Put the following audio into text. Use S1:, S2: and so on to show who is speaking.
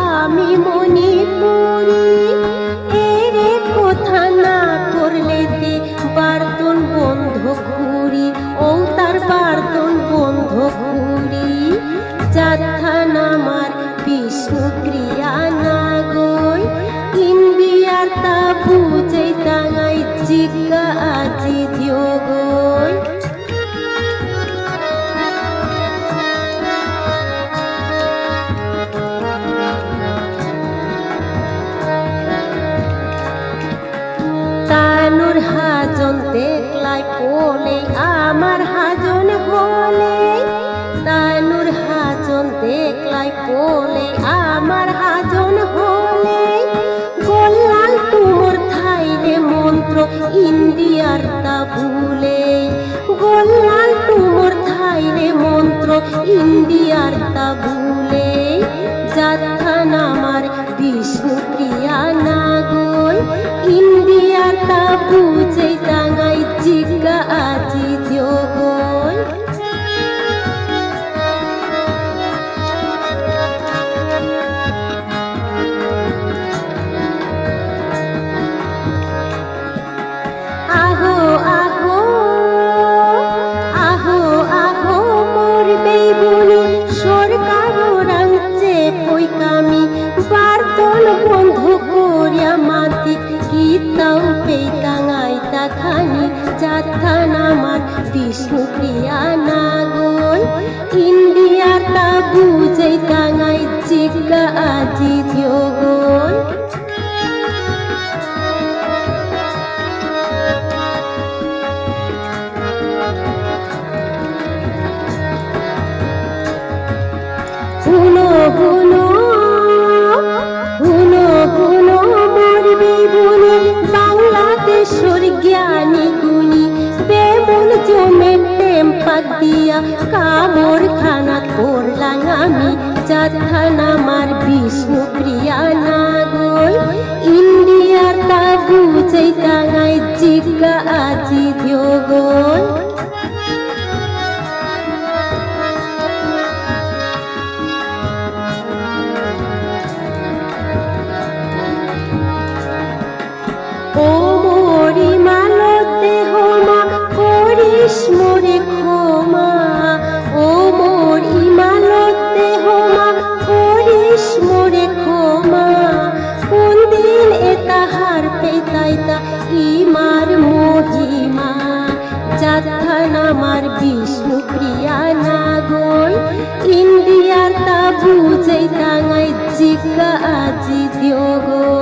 S1: আমি মণিপুরি এরে কথা না করলে দে দেখলাই কোলে আমার হাজন হলে। তানুর হাজন দেখলাই কোলে আমার হাজন হলে। গোল্লাল তুমর থাইলে মন্ত্র ইন্ডিয়ার তা ভুলে। গোল্লাল তুমর থাইলে মন্ত্র ইন্ডিয়ার তা ভুলে। যাত্থান আমার বিষ্ণু প্রিয়া না গই ইন্ডিয়ার তা বুঝে তাখানি যাত্রান আমার বিষ্ণু প্রিয়া না গই ইন্ডিয়ার তা বুঝে টাঙাই জিজ্ঞা আজি দিও টেম্পাক দিয়া কামর খানা করলাম আমি। যাত্রান আমার বিষ্ণু প্রিয়া না গই ইন্ডিয়ার তা বুঝে তাঙাই জিজ্ঞা আজি দিও গই জিজ্ঞা আজি দিও গই ইন্ডিয়ার